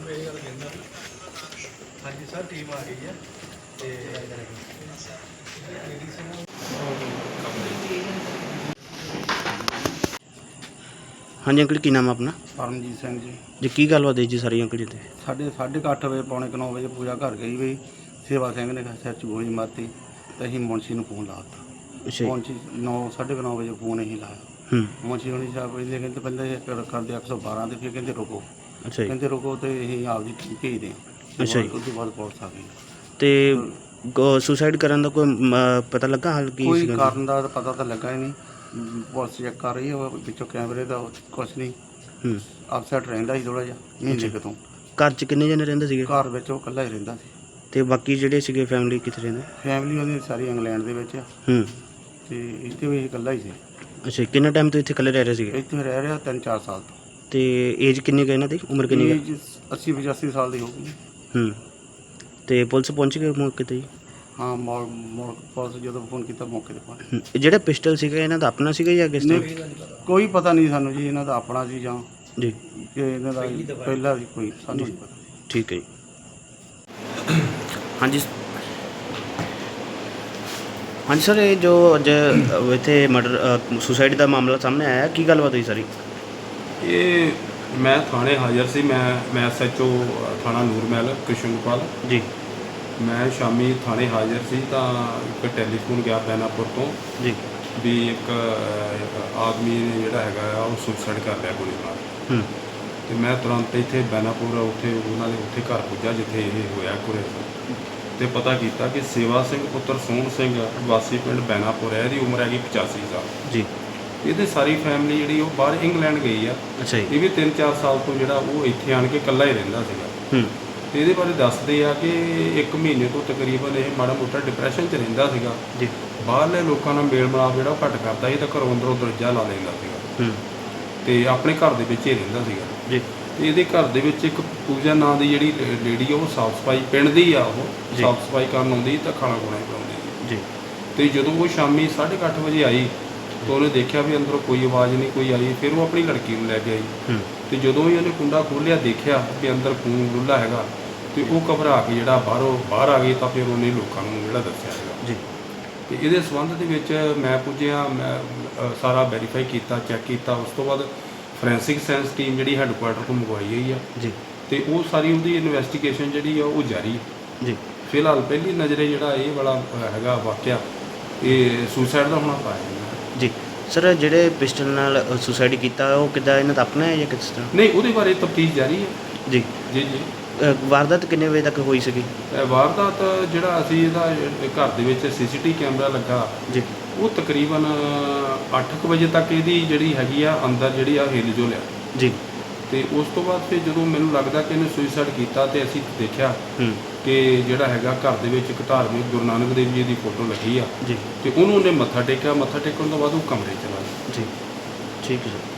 ਮੈਂ ਇਹ ਗੱਲ ਕਹਿੰਦਾ ਹਾਂਜੀ ਸਰ ਟੀਮ ਆ ਗਈ ਹੈ ਤੇ ਲੇਡੀਜ਼ ਨੂੰ ਹਾਂਜੀ ਅੰਕਲ ਕੀ ਨਾਮ ਆਪਣਾ? ਪਰਮਜੀਤ ਸਿੰਘ ਜੀ। ਜੀ ਕੀ ਗੱਲ ਬਾਤ ਹੈ ਜੀ ਸਾਰੀ ਅੰਕਲ ਜੀ ਤੇ? ਸਾਡੇ 8:30 ਵਜੇ ਪੌਣੇ 9 ਵਜੇ ਪੂਜਾ ਘਰ ਗਈ ਵੀ ਸੇਵਾ ਸਿੰਘ ਨੇ ਸਿਰ 'ਚ ਗੋਲੀ ਮਾਰਤੀ ਤੇ ਅਸੀਂ ਮੁਨਸ਼ੀ ਨੂੰ ਫੋਨ ਲਾਤਾ ਅੱਛਾ ਜੀ। ਮੁਨਸ਼ੀ 9 9:30 ਵਜੇ ਫੋਨ ਅਸੀਂ ਲਾਇਆ। ਹੂੰ। ਮੁਨਸ਼ੀ ਹੁਣੀ ਸਾਹਿਬ ਪਹਿਲੇ ਕਹਿੰਦੇ ਪਹਿਲੇ ਕਰ- ਕਰਦੇ 112 ਤੇ ਫਿਰ ਕਹਿੰਦੇ ਰੁਕੋ। ਅੱਛਾ ਜੀ। ਕਹਿੰਦੇ ਰੁਕੋ ਤੇ ਅਸੀਂ ਆਪਦੀ ਟੀਮ ਭੇਜਦੇ ਹਾਂ ਅੱਛਾ ਜੀ। ਉਸ ਤੋਂ ਬਾਅਦ ਪੁਲਿਸ ਆ ਗਈ। ਤੇ ਸੁਸਾਈਡ ਕਰਨ ਦਾ ਕੋਈ ਮ, ਪਤਾ ਲੱਗਾ ਹਾਲ ਕੀ ਕੋਈ ਸੀਗਾ ਜੀ? ਕਾਰਨ ਦਾ ਤਾਂ ਪਤਾ ਤਾਂ ਲੱਗਾ ਹੀ ਨਹੀਂ। ਮ, ਪੁਲਿਸ ਚੈੱਕ ਕਰ ਰਹੀ ਹੈ ਉਹ ਵਿੱਚੋਂ ਕੈਮਰੇ ਦਾ ਕੁਝ ਨਹੀਂ। ਹੂੰ। ਅਪਸੈਟ ਰਹਿੰਦਾ ਸੀ ਥੋੜਾ ਜਿਹਾ ਮਹੀਨੇ ਕੁ ਤੋਂ। ਘਰ ਚ ਕਿੰਨੇ ਜਣੇ ਰਹਿੰਦੇ ਸੀਗੇ? ਘਰ ਵਿੱਚ ਉਹ ਇਕੱਲਾ ਹੀ ਰਹਿੰਦਾ ਸੀ। ਤੇ ਬਾਕੀ ਜਿਹੜੇ ਸੀਗੇ ਫੈਮਿਲੀ ਕਿੱਥੇ ਰਹਿੰਦੇ? ਫੈਮਿਲੀ ਉਹਦੀ ਸਾਰੀ ਇੰਗਲੈਂਡ ਦੇ ਵਿੱਚ ਆ। ਹੂੰ। ਤੇ ਇੱਥੇ ਵੀ ਇਹ ਇਕੱਲਾ ਹੀ ਸੀ। ਅੱਛਾ ਜੀ, ਕਿੰਨਾ ਟਾਈਮ ਤੋਂ ਇੱਥੇ ਇਕੱਲੇ ਰਹਿ ਰਹੇ ਸੀਗੇ? ਇੱਥੇ ਰਹਿ ਰਿਹਾ 3-4 ਸਾਲ ਤੋਂ। ਤੇ ਏਜ ਕਿੰਨੀ ਕੁ ਇਹਨਾਂ ਦੀ? ਉਮਰ ਕਿੰਨੀ ਕੁ ਏਜ 80 85 ਸਾਲ ਦੀ ਹੋਊਗੀ। ਹੂੰ। ਤੇ ਪੁਲਿਸ ਪਹੁੰਚ ਗਈ ਮੌਕੇ ਤੇ ਜੀ? ਹਾਂ ਮੌਲ ਮੌਲ ਪੁਲਿਸ ਜਦੋਂ ਫੋਨ ਕੀਤਾ ਮੌਕੇ ਤੇ ਪਹੁੰਚ ਹੂੰ, ਇਹ ਜਿਹੜਾ ਪਿਸਟਲ ਸੀਗਾ ਇਹਨਾਂ ਦਾ ਆਪਣਾ ਸੀਗਾ ਜਾਂ ਕਿਸ ਨਹੀਂ, ਕੋਈ ਪਤਾ ਨਹੀਂ ਸਾਨੂੰ ਜੀ ਇਹਨਾਂ ਦਾ ਆਪਣਾ ਸੀ ਜਾਂ ਜੀ। ਕਿ ਇਹਨਾਂ ਦਾ ਪਹਿਲਾ ਸੀ ਕੋਈ ਸਾਨੂੰ ਨਹੀਂ ਪਤਾ। ਠੀਕ ਹੈ ਜੀ। ਹਾਂਜੀ ਹਾਂਜੀ ਸਰ ਇਹ ਜੋ ਅੱਜ ਇੱਥੇ ਮਰਡਰ ਸੁਸਾਈਡ ਦਾ ਮਾਮਲਾ ਸਾਹਮਣੇ ਆਇਆ ਹੈ, ਕੀ ਗੱਲਬਾਤ ਹੋਈ ਸਾਰੀ? ਇਹ ਮੈਂ ਥਾਣੇ ਹਾਜ਼ਰ ਸੀ ਮੈਂ ਮੈਂ ਐਸਐਚਓ ਥਾਣਾ ਨੂਰਮਹਿਲ ਕ੍ਰਿਸ਼ਨਗੋਪਾਲ ਜੀ। ਮੈਂ ਸ਼ਾਮੀ ਥਾਣੇ ਹਾਜ਼ਰ ਸੀ ਤਾਂ ਇੱਕ ਟੈਲੀਫੋਨ ਗਿਆ ਬੈਨਾਪੁਰ ਤੋਂ ਜੀ। ਵੀ ਇੱਕ ਆਦਮੀ ਨੇ ਜਿਹੜਾ ਹੈਗਾ ਆ ਉਹ ਸੁਸਾਈਡ ਕਰ ਲਿਆ ਗੋਲੀ ਮਾਰ ਕੇ। ਹੂੰ। ਤੇ ਮੈਂ ਤੁਰੰਤ ਇੱਥੇ ਬੈਨਾਪੁਰ ਉੱਥੇ ਉਹਨਾਂ ਦੇ ਉੱਥੇ ਘਰ ਪੁੱਜਾ ਜਿੱਥੇ ਇਹ ਹੋਇਆ ਕੁਰੇ ਤੇ। ਪਤਾ ਕੀਤਾ ਕਿ ਸੇਵਾ ਸਿੰਘ ਪੁੱਤਰ ਸੋਹਣ ਸਿੰਘ ਵਾਸੀ ਪਿੰਡ ਬੈਨਾਪੁਰ ਹੈ ਇਹਦੀ ਉਮਰ ਹੈਗੀ 85 ਸਾਲ। ਜੀ। ਇਹਦੇ ਸਾਰੀ ਫੈਮਿਲੀ ਜਿਹੜੀ ਉਹ ਬਾਹਰ ਇੰਗਲੈਂਡ ਗਈ ਆ। ਅੱਛਾ ਜੀ। ਇਹ ਵੀ 3-4 ਸਾਲ ਤੋਂ ਜਿਹੜਾ ਉਹ ਇੱਥੇ ਆਣ ਕੇ ਇਕੱਲਾ ਹੀ ਰਹਿੰਦਾ ਸੀਗਾ। ਹੂੰ। ਤੇ ਇਹਦੇ ਬਾਰੇ ਦੱਸਦੇ ਆ ਕਿ ਇੱਕ ਮਹੀਨੇ ਤੋਂ ਤਕਰੀਬਨ ਇਹ ਮਾੜਾ ਮੋਟਾ ਡਿਪਰੈਸ਼ਨ 'ਚ ਰਹਿੰਦਾ ਸੀਗਾ। ਜੀ। ਬਾਹਰਲੇ ਲੋਕਾਂ ਨਾਲ ਮੇਲ ਮਿਲਾਪ ਜਿਹੜਾ ਉਹ ਘੱਟ ਕਰਦਾ ਸੀ ਤਾਂ ਘਰੋਂ ਅੰਦਰੋਂ ਦਰਜਾ ਲਾ ਲੈਂਦਾ ਸੀਗਾ। ਹੂੰ। ਤੇ ਆਪਣੇ ਘਰ ਦੇ ਵਿੱਚ ਹੀ ਰਹਿੰਦਾ ਸੀਗਾ। ਜੀ। ਤੇ ਇਹਦੇ ਘਰ ਦੇ ਵਿੱਚ ਇੱਕ ਪੂਜਾ ਨਾਂ ਦੀ ਜਿਹੜੀ ਲੇਡੀ ਆ ਉਹ ਸਾਫ਼ ਸਫ਼ਾਈ ਪਿੰਡ ਦੀ ਆ ਉਹ। ਸਾਫ਼ ਸਫ਼ਾਈ ਕਰਨ ਆਉਂਦੀ ਤਾਂ ਖਾਣਾ ਖੁਣਾ ਬਣਾਉਂਦੀ ਸੀ ਜੀ। ਤੇ ਜਦੋਂ ਉਹ ਸ਼ਾਮੀ 8:30 ਵਜੇ ਆਈ ਤਾਂ ਉਹਨੇ ਦੇਖਿਆ ਵੀ ਅੰਦਰੋਂ ਕੋਈ ਆਵਾਜ਼ ਨਹੀਂ ਕੋਈ ਆਈ ਫਿਰ ਉਹ ਆਪਣੀ ਲੜਕੀ ਨੂੰ ਲੈ ਕੇ ਆਈ। ਤੇ ਜਦੋਂ ਹੀ ਉਹਨੇ ਕੁੰਡਾ ਖੋਲ੍ਹਿਆ ਦੇਖਿਆ ਕਿ ਅੰਦਰ ਖੂਨ ਡੁੱਲਾ ਹੈਗਾ ਤੇ ਉਹ ਘਬਰਾ ਕੇ ਜਿਹੜਾ ਬਾਹਰੋਂ ਬਾਹਰ ਆ ਗਈ ਤਾਂ ਫਿਰ ਉਹਨੇ ਲੋਕਾਂ ਨੂੰ ਜਿਹੜਾ ਦੱਸਿਆ ਹੈਗਾ। ਜੀ। ਤੇ ਇਹਦੇ ਸੰਬੰਧ ਦੇ ਵਿੱਚ ਮੈਂ ਪੁੱਜਿਆ ਮੈਂ ਸਾਰਾ ਵੈਰੀਫਾਈ ਕੀਤਾ ਚੈੱਕ ਕੀਤਾ ਉਸ ਤੋਂ ਬਾਅਦ ਫੋਰੈਂਸਿਕ ਸਾਇੰਸ ਟੀਮ ਜਿਹੜੀ ਹੈੱਡਕੁਆਟਰ ਤੋਂ ਮੰਗਵਾਈ ਗਈ ਆ। ਜੀ। ਤੇ ਉਹ ਸਾਰੀ ਉਹਦੀ ਇਨਵੈਸਟੀਗੇਸ਼ਨ ਜਿਹੜੀ ਆ ਉਹ ਜਾਰੀ। ਜੀ। ਫਿਲਹਾਲ ਪਹਿਲੀ ਨਜ਼ਰੇ ਜਿਹੜਾ ਇਹ ਵਾਲਾ ਹੈਗਾ ਵਾਕਿਆ ਇਹ ਸੁਸਾਈਡ ਦਾ ਹੋਣਾ ਪਾਇਆ। ਜੀ। ਸਰ ਜਿਹੜੇ ਪਿਸਟਲ ਨਾਲ ਸੁਸਾਈਡ ਕੀਤਾ ਉਹ ਕਿੱਦਾਂ ਇਹਨਾਂ ਦਾ ਆਪਣਾ ਹੈ ਜਾਂ ਕਿਸ ਤਰ੍ਹਾਂ? ਨਹੀਂ ਉਹਦੇ ਬਾਰੇ ਤਫਤੀਸ਼ ਜਾਰੀ ਹੈ। ਜੀ। ਜੀ ਜੀ। ਅ, ਵਾਰਦਾਤ ਕਿੰਨੇ ਵਜੇ ਤੱਕ ਹੋਈ ਸੀਗੀ? ਇਹ ਵਾਰਦਾਤ ਜਿਹੜਾ ਅਸੀਂ ਇਹਦਾ ਇਹ ਘਰ ਦੇ ਵਿੱਚ ਸੀਸੀਟੀ ਕੈਮਰਾ ਲੱਗਾ ਜੀ। ਉਹ ਤਕਰੀਬਨ 8:00 ਵਜੇ ਤੱਕ ਇਹਦੀ ਜਿਹੜੀ ਹੈਗੀ ਆ ਅੰਦਰ ਜਿਹੜੀ ਆ ਹਿੱਲ ਜੋ ਲਿਆ ਜੀ। ਤੇ ਉਸ ਤੋਂ ਬਾਅਦ ਫਿਰ ਜਦੋਂ ਮੈਨੂੰ ਲੱਗਦਾ ਕਿ ਇਹਨੇ ਸੁਸਾਈਡ ਕੀਤਾ ਤੇ ਅਸੀਂ ਦੇਖਿਆ ਹੂੰ। ਕਿ ਜਿਹੜਾ ਹੈਗਾ ਘਰ ਦੇ ਵਿੱਚ ਇੱਕ ਧਾਰਮਿਕ ਗੁਰੂ ਨਾਨਕ ਦੇਵ ਜੀ ਦੀ ਫੋਟੋ ਲੱਗੀ ਆ ਜੀ। ਤੇ ਉਹਨੂੰ ਉਹਨੇ ਮੱਥਾ ਟੇਕਿਆ ਮੱਥਾ ਟੇਕਣ ਤੋਂ ਬਾਅਦ ਉਹ ਕਮਰੇ ਚ ਚਲਾ ਗਿਆ ਜੀ। ਠੀਕ ਹੈ